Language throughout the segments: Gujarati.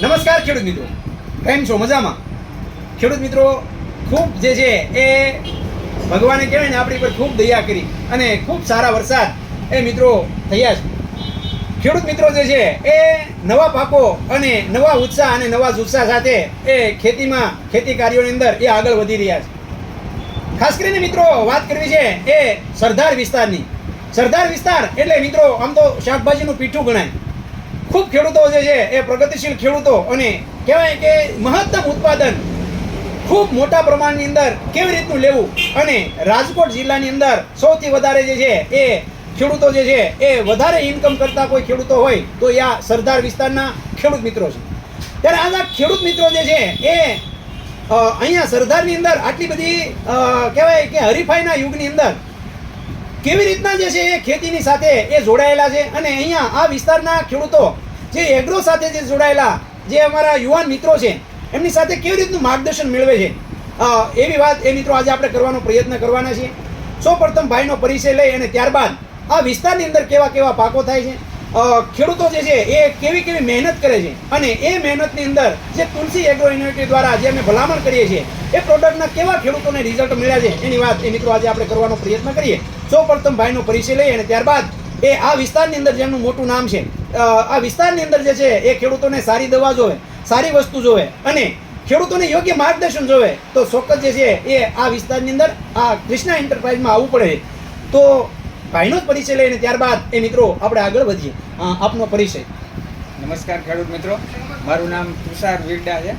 નમસ્કાર ખેડૂત મિત્રો. કેમ છો? મજામાં? ખેડૂત મિત્રો, ખૂબ જે છે એ ભગવાને કહેવાય ને આપણી પર ખૂબ દયા કરી અને ખૂબ સારા વરસાદ એ મિત્રો થયા છે. ખેડૂત મિત્રો જે છે એ નવા પાકો અને નવા ઉત્સાહ અને નવા ઉત્સાહ સાથે એ ખેતીમાં, ખેતી કાર્યોની અંદર એ આગળ વધી રહ્યા છે. ખાસ કરીને મિત્રો, વાત કરવી છે એ સરદાર વિસ્તારની. સરદાર વિસ્તાર એટલે મિત્રો, આમ તો શાકભાજીનું પીઠું ગણાય. ખૂબ ખેડૂતો જે છે એ પ્રગતિશીલ ખેડૂતો અને કહેવાય કે મહત્તમ ઉત્પાદન ખૂબ મોટા પ્રમાણની અંદર કેવી રીતનું લેવું અને રાજકોટ જિલ્લાની અંદર સૌથી વધારે જે છે એ ખેડૂતો જે છે એ વધારે ઇન્કમ કરતા કોઈ ખેડૂતો હોય તો એ આ સરદાર વિસ્તારના ખેડૂત મિત્રો છે. ત્યારે આના ખેડૂત મિત્રો જે છે એ અહીંયા સરદારની અંદર આટલી બધી કહેવાય કે હરીફાઈના યુગની અંદર કેવી રીતના જે છે એ ખેતીની સાથે એ જોડાયેલા છે અને અહીંયા આ વિસ્તારના ખેડૂતો જે એગ્રો સાથે જે જોડાયેલા જે અમારા યુવાન મિત્રો છે, એમની સાથે કેવી રીતનું માર્ગદર્શન મેળવે છે? એવી વાત એ મિત્રો આજે આપણે કરવાનો પ્રયત્ન કરવાના છીએ. સૌ પ્રથમ ભાઈનો પરિચય લઈ અને ત્યારબાદ આ વિસ્તારની અંદર કેવા કેવા પાકો થાય છે ખેડૂતો જે છે એ કેવી કેવી મહેનત કરે છે અને એ મહેનતની અંદર જે તુલસી એગ્રો યુનિટી દ્વારા જે અમે ભલામણ કરીએ છીએ, એ પ્રોડક્ટના કેવા ખેડૂતોને રિઝલ્ટ મળ્યા છે એની વાત એ મિત્રો આજે આપણે કરવાનો પ્રયત્ન કરીએ. સૌ પ્રથમ ભાઈનો પરિચય લઈ અને ત્યારબાદ એ આ વિસ્તારની અંદર જેમનું મોટું નામ છે આ વિસ્તારની અંદર જે છે, એ ખેડૂતોને સારી દવા જોવે, સારી વસ્તુ જોવે અને ખેડૂતોને યોગ્ય માર્ગદર્શન જોવે, તો ચોક્કસ જે છે, એ આ વિસ્તારની અંદર આ કૃષ્ણા એન્ટરપ્રાઇઝમાં આવવું પડે. તો ભાઈનો જ પરિચય લઈને ત્યારબાદ એ મિત્રો આપણે આગળ વધીએ. આપનો પરિચય. નમસ્કાર ખેડૂત મિત્રો. મારું નામ તુષાર વિરડા છે.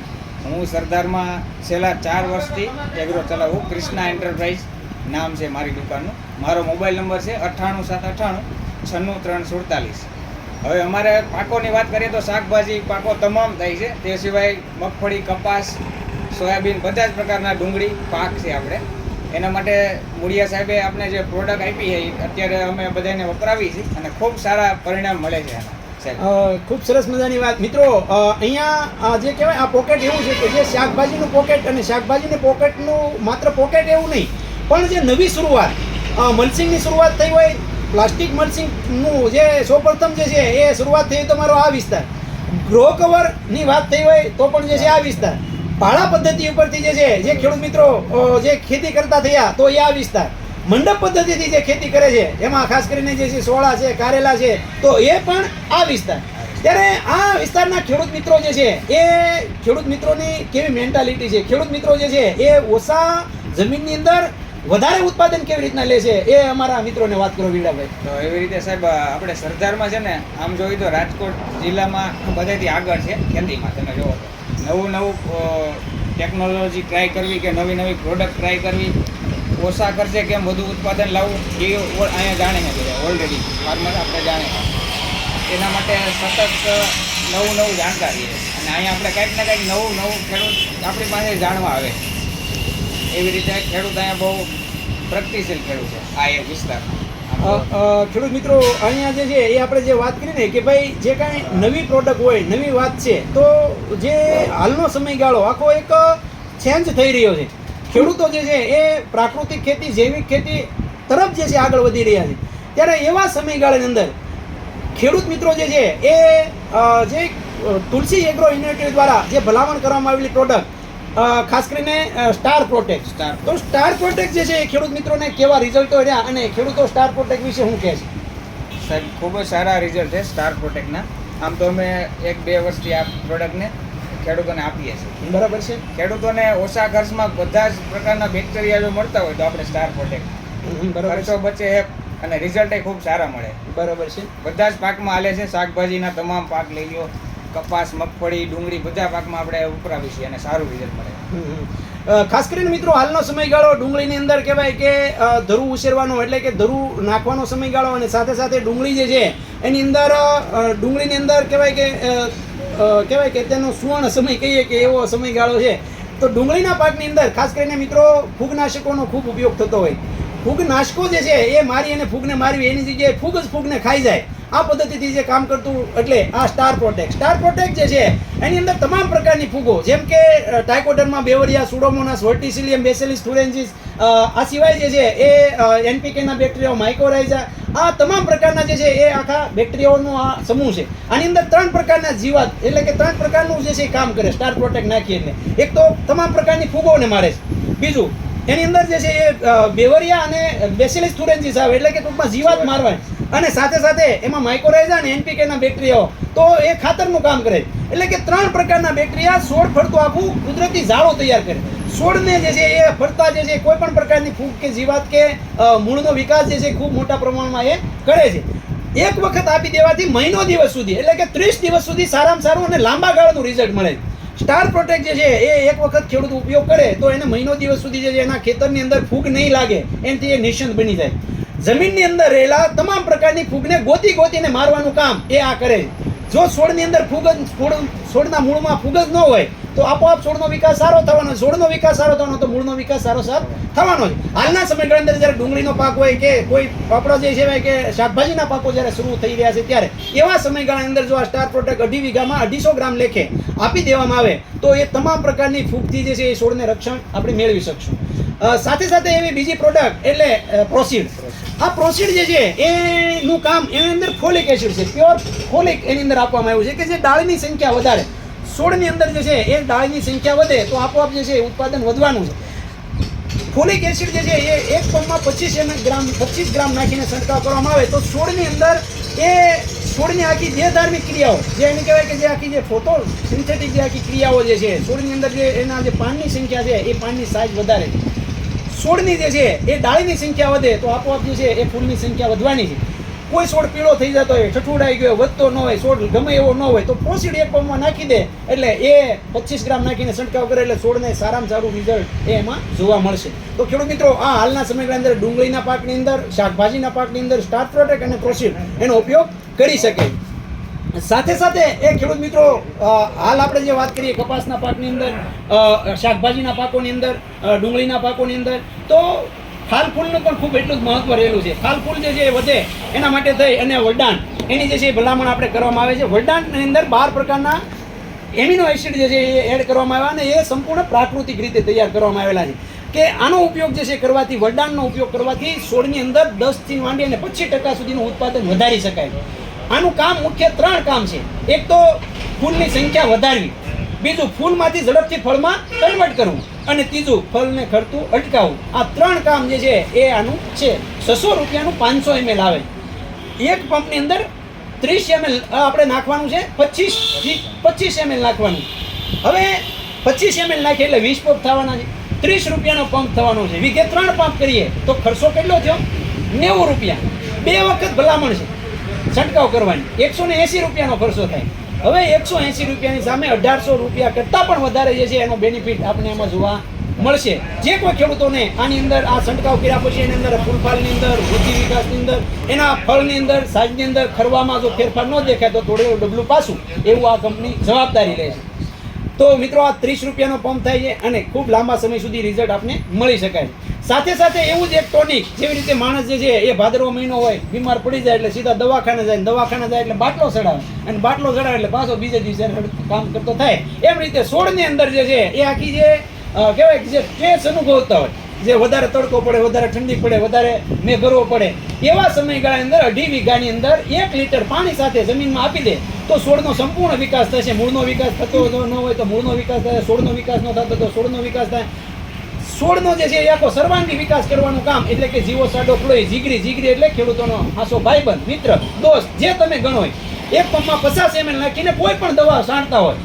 હું સરદારમાં છેલ્લા ચાર વર્ષથી એગ્રો ચલાવું, કૃષ્ણા એન્ટરપ્રાઇઝ નામ છે મારી દુકાનનું. મારો મોબાઈલ નંબર છે અઠ્ઠાણું સાત અઠ્ઠાણું છન્નું ત્રણ સુડતાલીસ. હવે અમારે પાકોની વાત કરીએ તો શાકભાજી, પાકો તમામ થાય છે. તે સિવાય મગફળી, કપાસ, સોયાબીન બધા જ પ્રકારના ડુંગળી, પાક છે આપણે. એના માટે મૂળિયા સાહેબે આપણે જે પ્રોડક્ટ આપી છે અત્યારે અમે બધાને વપરાવી છે અને ખૂબ સારા પરિણામ મળે છે સાહેબ. ખૂબ સરસ મજાની વાત. મિત્રો અહીંયા જે કહેવાય, આ પોકેટ એવું છે કે જે શાકભાજીનું પોકેટ અને શાકભાજીની પોકેટનું માત્ર પોકેટ એવું નહીં, પણ જે નવી શરૂઆત મનસિંગની શરૂઆત થઈ હોય પ્લાસ્ટિક મલ્ચિંગનું જે સૌપ્રથમ જે છે, એ શરૂઆત થઈ તમારો મારો આ વિસ્તાર. ગ્રો કવરની વાત થઈ હોય તો પણ જે છે, આ વિસ્તાર. ભાડા પદ્ધતિ ઉપરથી જે છે, જે ખેડૂત મિત્રો જે ખેતી કરતા થયા, તો એ આ વિસ્તાર. મંડપ પદ્ધતિથી જે ખેતી કરે છે, એમાં ખાસ કરીને જે છે, સોળા છે, કારેલા છે, તો એ પણ આ વિસ્તાર. ત્યારે આ વિસ્તારના ખેડૂત મિત્રો જે છે, એ ખેડૂત મિત્રોની કેવી મેન્ટાલિટી છે? ખેડૂત મિત્રો જે છે, એ ઓછા જમીનની અંદર વધારે ઉત્પાદન કેવી રીતના લે છે એ અમારા મિત્રોને વાત કરો વીડાભાઈ તો એવી રીતે સાહેબ આપણે સરદારમાં છે ને, આમ જોઈએ તો રાજકોટ જિલ્લામાં બધાથી આગળ છે, ખેતીમાં તમે તો. નવું નવું ટેકનોલોજી ટ્રાય કરવી કે નવી નવી પ્રોડક્ટ ટ્રાય કરવી, ઓછા કરશે કેમ વધુ ઉત્પાદન લાવવું, એ અહીંયા જાણે છે બધા ઓલરેડી ફાર્મર આપણે જાણે એના માટે સતત નવું નવું જાણકારી છે. અને અહીંયા આપણે કંઈક ને કંઈક નવું નવું ખેડૂત આપણી પાસે જાણવા આવે એવી રીતે ખેડૂત અહીંયા બહુ પ્રગતિશીલ ખેડૂત છે આ અ, અ, ખેડૂત મિત્રો અહીંયા જે છે એ આપણે જે વાત કરી ને કે ભાઈ જે કાંઈ નવી પ્રોડક્ટ હોય નવી વાત છે તો જે હાલનો સમયગાળો આખો એક ચેન્જ થઈ રહ્યો છે. ખેડૂતો જે છે એ પ્રાકૃતિક ખેતી જૈવિક ખેતી તરફ જે છે આગળ વધી રહ્યા છે. ત્યારે એવા સમયગાળાની અંદર ખેડૂત મિત્રો જે છે એ જે તુલસી એગ્રો યુનિવર્સિટી દ્વારા જે ભલામણ કરવામાં આવેલી પ્રોડક્ટ ખાસ કરીને સ્ટાર પ્રોટેક્ટ સ્ટાર તો સ્ટાર પ્રોટેક્ટ જે છે એ ખેડૂત મિત્રોને કેવા રિઝલ્ટો રહ્યા અને ખેડૂતો સ્ટાર પ્રોટેક્ટ વિશે શું કહે છે? સાહેબ ખૂબ જ સારા રિઝલ્ટ છે સ્ટાર પ્રોટેક્ટના આમ તો અમે એક બે વર્ષથી આ પ્રોડક્ટને ખેડૂતોને આપીએ છીએ. બરાબર છે. ખેડૂતોને ઓછા ખર્ચમાં બધા જ પ્રકારના બેક્ટેરિયા જો મળતા હોય તો આપણે સ્ટાર પ્રોટેક્ટ બરાબર ખર્ચો છે. બચે અને રિઝલ્ટ ખૂબ સારા મળે. બરાબર છે. બધા જ પાકમાં હાલે છે શાકભાજીના તમામ પાક લઈ લો કપાસ, મગફળી, ડુંગળી બધા પાકમાં આપણે ઉપરાવી છીએ અને સારું રિઝલ્ટ મળે. ખાસ કરીને મિત્રો, હાલનો સમયગાળો ડુંગળીની અંદર કહેવાય કે ધરું ઉછેરવાનો એટલે કે ધરું નાખવાનો સમયગાળો અને સાથે સાથે ડુંગળી જે છે, એની અંદર ડુંગળીની અંદર કહેવાય કે કહેવાય કે તેનો સુવર્ણ સમય કહીએ કે એવો સમયગાળો છે. તો ડુંગળીના પાકની અંદર ખાસ કરીને મિત્રો, ફૂગનાશકોનો ખૂબ ઉપયોગ થતો હોય. ફૂગનાશકો જે છે, એ મારી અને ફૂગને મારવી, એની જગ્યાએ ફૂગ જ ફૂગને ખાઈ જાય. આ પદ્ધતિથી જે કામ કરતું એટલે આ સ્ટાર પ્રોટેક્ટ સ્ટાર પ્રોટેક્ટ જે છે, એની અંદર તમામ પ્રકારની ફૂગો, જેમ કે ટાઇકોડરમાં Beauveria Pseudomonas Verticillium Bacillus thuringiensis આ સિવાય જે છે, એ એનપીકેના બેક્ટેરિયા માઇકોરાઇઝા આ તમામ પ્રકારના જે છે, એ આખા બેક્ટેરિયાઓનો આ સમૂહ છે. આની અંદર ત્રણ પ્રકારના જીવાત, એટલે કે ત્રણ પ્રકારનું જે છે, એ કામ કરે સ્ટાર પ્રોટેક્ટ નાખીએ એટલે. એક તો તમામ પ્રકારની ફૂગોને મારે છે. બીજું, એની અંદર જે છે, એ બેવરિયા અને બેસિલિસ થુરેન્સિસ આવે, એટલે કે ટૂંકમાં જીવાત મારવાની. અને સાથે સાથે એમાં માઇક્રોરાઇઝા અને NPK ના બેક્ટેરિયાઓ તો એ ખાતરનું કામ કરે. એટલે કે ત્રણ પ્રકારના બેક્ટેરિયા છોડ ફરતું આખું કુદરતી ઝાડો તૈયાર કરે. છોડને જે છે એ ફરતા જે છે કોઈ પણ પ્રકારની ફૂગ કે જીવાત કે મૂળનો વિકાસ જે છે ખૂબ મોટા પ્રમાણમાં એ કરે છે. એક વખત આપી દેવાથી મહિનો દિવસ સુધી, એટલે કે ત્રીસ દિવસ સુધી સારામાં સારું અને લાંબા ગાળાનું રિઝલ્ટ મળે. સ્ટાર પ્રોટેક્ટ જે છે એ એક વખત ખેડૂત ઉપયોગ કરે તો એને મહિનો દિવસ સુધી જે એના ખેતરની અંદર ફૂગ નહીં લાગે, એનાથી એ નિષ્યંત બની જાય. જમીનની અંદર રહેલા તમામ પ્રકારની ફૂગને ગોતી ગોતીને મારવાનું કામ એ આ કરે. જો છોડની અંદર ફૂગ જ છોડ છોડના મૂળમાં ફૂગ જ ન હોય, તો આપોઆપ છોડનો વિકાસ સારો થવાનો છોડનો વિકાસ સારો થવાનો તો મૂળનો વિકાસ સારો સારો થવાનો છે. હાલના સમયગાળા અંદર જ્યારે ડુંગળીનો પાક હોય કે કોઈ પાપડો જે છે કે શાકભાજીના પાકો જ્યારે શરૂ થઈ રહ્યા છે ત્યારે, એવા સમયગાળાની અંદર જો આ સ્ટાર પ્રોડક્ટ અઢી વીઘામાં અઢીસો ગ્રામ લેખે આપી દેવામાં આવે, તો એ તમામ પ્રકારની ફૂગથી જે છે એ છોડને રક્ષણ આપણે મેળવી શકશું. સાથે સાથે એવી બીજી પ્રોડક્ટ એટલે પ્રોસીડ. આ પ્રોસીડ જે છે, એનું કામ એની અંદર ફોલિક એસિડ છે. પ્યોર ફોલિક એની અંદર આપવામાં આવ્યું છે કે જે ડાળની સંખ્યા વધારે. છોડની અંદર જે છે, એ ડાળની સંખ્યા વધે તો આપોઆપ જે છે ઉત્પાદન વધવાનું છે. ફોલિક એસિડ જે છે, એ એક પંપમાં પચીસ ગ્રામ પચીસ ગ્રામ નાખીને છંટકાવ કરવામાં આવે તો છોડની અંદર એ છોડની આખી જે ધાર્મિક ક્રિયાઓ, જે એને કહેવાય કે જે આખી જે ફોટો સિન્થેટિક જે આખી ક્રિયાઓ જે છે છોડની અંદર જે એના જે પાનની સંખ્યા છે, એ પાનની સાઇઝ વધારે છે. છોડની જે છે, એ ડાળીની સંખ્યા વધે તો આપોઆપ જે છે, એ ફૂલની સંખ્યા વધવાની છે. કોઈ છોડ પીળો થઈ જતો હોય, ઠઠુડાઈ ગયો, વધતો ન હોય છોડ ગમે એવો ન હોય, તો પ્રોસીડ એક પંપમાં નાખી દે, એટલે એ પચીસ ગ્રામ નાખીને છંટકાવ કરે, એટલે છોડને સારામાં સારું રિઝલ્ટ એ એમાં જોવા મળશે. તો ખેડૂત મિત્રો, આ હાલના સમયની અંદર ડુંગળીના પાકની અંદર, શાકભાજીના પાકની અંદર સ્ટાર પ્રોટેક્ટ અને પ્રોસીડ એનો ઉપયોગ કરી શકે. સાથે સાથે, એ ખેડૂત મિત્રો હાલ આપણે જે વાત કરીએ કપાસના પાકની અંદર શાકભાજીના પાકોની અંદર ડુંગળીના પાકોની અંદર, તો ફાલ ફૂલનું પણ ખૂબ એટલું જ મહત્વ રહેલું છે. ફાલ ફૂલ જે છે વધે, એના માટે થઈ અને વરદાન એની જે છે ભલામણ આપણે કરવામાં આવે છે. વરદાનની અંદર બાર પ્રકારના એમિનો એસિડ જે છે એ એડ કરવામાં આવ્યા અને એ સંપૂર્ણ પ્રાકૃતિક રીતે તૈયાર કરવામાં આવેલા છે. કે આનો ઉપયોગ જે છે કરવાથી વરદાનનો ઉપયોગ કરવાથી છોડની અંદર દસથી માંડી અને પચીસ ટકા સુધીનું ઉત્પાદન વધારી શકાય. આનું કામ મુખ્ય ત્રણ કામ છે. એક તો ફૂલની સંખ્યા વધારવી. બીજું ફૂલમાંથી ઝડપથી ફળમાં કન્વર્ટ કરવું. અને ત્રીજું ફળને ખરતું અટકાવવું. આ ત્રણ કામ જે છે એ આનું છે. છસો રૂપિયાનું પાંચસો એમએલ આવે. એક પંપની અંદર ત્રીસ એમએલ આપણે નાખવાનું છે પચીસ પચીસ એમએલ નાખવાનું. હવે પચીસ એમએલ નાખીએ એટલે વીસ પંપ થવાના છે. ત્રીસ રૂપિયાનો પંપ થવાનો છે. વીઘે ત્રણ પંપ કરીએ તો ખર્ચો કેટલો થયો? નેવું રૂપિયા. બે વખત ભલામણ છે. છંટકાવ કરવાની. એકસો ને એંસી રૂપિયાનો ખર્ચો થાય. હવે એકસો એંસી રૂપિયાની સામે અઢારસો રૂપિયા કરતાં પણ વધારે જે છે એનો બેનિફિટ આપણે એમાં જોવા મળશે. જે કોઈ ખેડૂતોને આની અંદર આ છંટકાવ કર્યા પછી એની અંદર ફૂલફાલની અંદર, વૃદ્ધિ વિકાસની અંદર, એના ફળની અંદર, સાજની અંદર ખરવામાં જો ફેરફાર ન દેખાય તો થોડું ડબલું પાછું. એવું આ કંપની જવાબદારી લે છે. તો મિત્રો, આ ત્રીસ રૂપિયાનો પંપ થાય છે અને ખૂબ લાંબા સમય સુધી રિઝલ્ટ આપને મળી શકાય. સાથે સાથે એવું જ એક ટોનિક જેવી રીતે માણસ જે છે, એ ભાદરવો મહિનો હોય, બીમાર પડી જાય એટલે સીધા દવાખાને જાય દવાખાને જાય એટલે બાટલો ચડાવે. અને બાટલો ચડાવે એટલે પાછો બીજે દિવસે કામ કરતો થાય. એમ રીતે સોળની અંદર જે છે, એ આખી જે કહેવાય કે જે સ્ટ્રેસ અનુભવતા હોય. જે વધારે તડકો પડે, વધારે ઠંડી પડે, વધારે મેઘરવો પડે. એવા સમયગાળાની અંદર, અઢી વીઘાની અંદર એક લીટર પાણી સાથે જમીનમાં આપી દે. તો છોડનો સંપૂર્ણ વિકાસ થશે. મૂળનો વિકાસ થતો ન હોય તો મૂળનો વિકાસ થાય છોડનો વિકાસ ન થતો તો છોડનો વિકાસ થાય. છોડનો જે છે એ આખો સર્વાંગી વિકાસ કરવાનું કામ, એટલે કે જીવો સાડો ફ્લોય જીગરી જીગરી એટલે ખેડૂતોનો આસો ભાઈબંધ, મિત્ર, દોસ્ત, જે તમે ગણો એક પંપમાં પચાસ એમએલ નાખીને કોઈ પણ દવા છાંટતા હોય,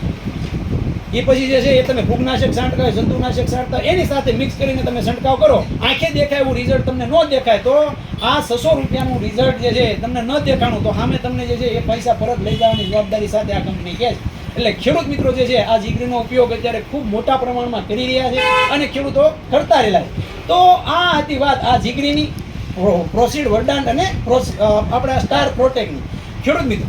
એ પછી જે છે એ તમે ફૂગનાશક છાંટતા હોય, જંતુનાશક છાંટતા એની સાથે મિક્સ કરીને તમે છંટકાવ કરો. આંખે દેખાય એવું રિઝલ્ટ તમને ન દેખાય તો આ છસો રૂપિયાનું રિઝલ્ટ જે છે તમને ન દેખાણું. તો સામે તમને જે છે એ પૈસા પરત લઈ જવાની જવાબદારી સાથે આ કંપની કહે છે. એટલે ખેડૂત મિત્રો જે છે, આ જીગરીનો ઉપયોગ અત્યારે ખૂબ મોટા પ્રમાણમાં કરી રહ્યા છે અને ખેડૂતો કરતા રહેલા છે. તો આ હતી વાત આ જીગરીની પ્રોસીડ વરદાન અને આપણા સ્ટાર પ્રોટેકની. ખેડૂત મિત્રો,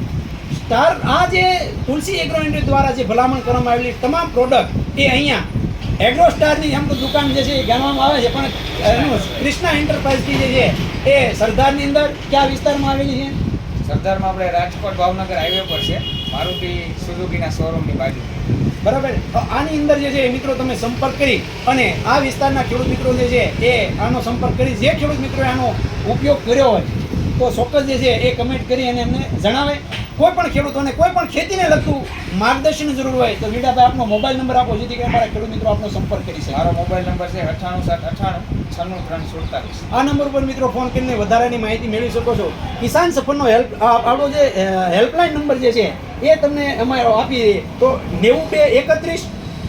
સ્ટાર, આ જે તુલસી એગ્રો ઇન્ડસ્ટ્રી દ્વારા જે ભલામણ કરવામાં આવેલી તમામ પ્રોડક્ટ એ અહીંયા એગ્રો સ્ટારની આમ તો દુકાન જે છે એ ગણવામાં આવે છે, પણ એનું ક્રિષ્ના એન્ટરપ્રાઇઝથી જે છે એ સરદારની અંદર કયા વિસ્તારમાં આવેલી છે? સરદારમાં આપણે રાજકોટ ભાવનગર હાઈવે પર છે. મારુતિ સુઝુકીના શોરૂમની બાજુ. બરાબર? તો આની અંદર જે છે, એ મિત્રો તમે સંપર્ક કરી અને આ વિસ્તારના ખેડૂત મિત્રો જે છે, એ આનો સંપર્ક કરી, જે ખેડૂત મિત્રોએ આનો ઉપયોગ કર્યો હોય, તો ચોક્કસ જે છે, એ કમેન્ટ કરી અને એમને જણાવે. કોઈ પણ ખેડૂતોને કોઈ પણ ખેતીને લગતું માર્ગદર્શનની જરૂર હોય તો વીડાભાઈ આપનો મોબાઈલ નંબર આપો જેથી કરીને મારા ખેડૂત મિત્રો આપનો સંપર્ક કરી શકે. મારો મોબાઈલ નંબર છે અઠ્ઠાણું સાત અઠ્ઠાણું છન્નું ત્રણ સુડતાલીસ. આ નંબર પર મિત્રો ફોન કરીને વધારાની માહિતી મેળવી શકો છો. કિસાન સફરનો હેલ્પ આપણો જે હેલ્પલાઇન નંબર જે છે એ તમને અમારો આપી દઈએ. તો નેવું બે એકત્રીસ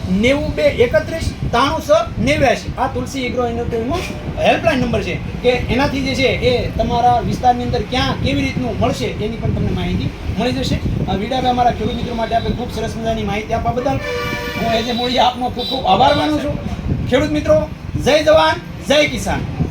નેવું બે એકત્રીસ ત્રાણું છ નેવ્યાસી આ તુલસી એગ્રો ઇન્ડસ્ટ્રીનો હેલ્પલાઇન નંબર છે કે એનાથી જે છે એ તમારા વિસ્તારની અંદર ક્યાં કેવી રીતનું મળશે એની પણ તમને માહિતી મળી જશે. વિડાભાઈ અમારા ખેડૂત મિત્રો માટે આપણે ખૂબ સરસ મજાની માહિતી આપવા બદલ હું એજે મોડી આપનો ખૂબ ખૂબ આભાર માનું છું. ખેડૂત મિત્રો, જય જવાન, જય કિસાન.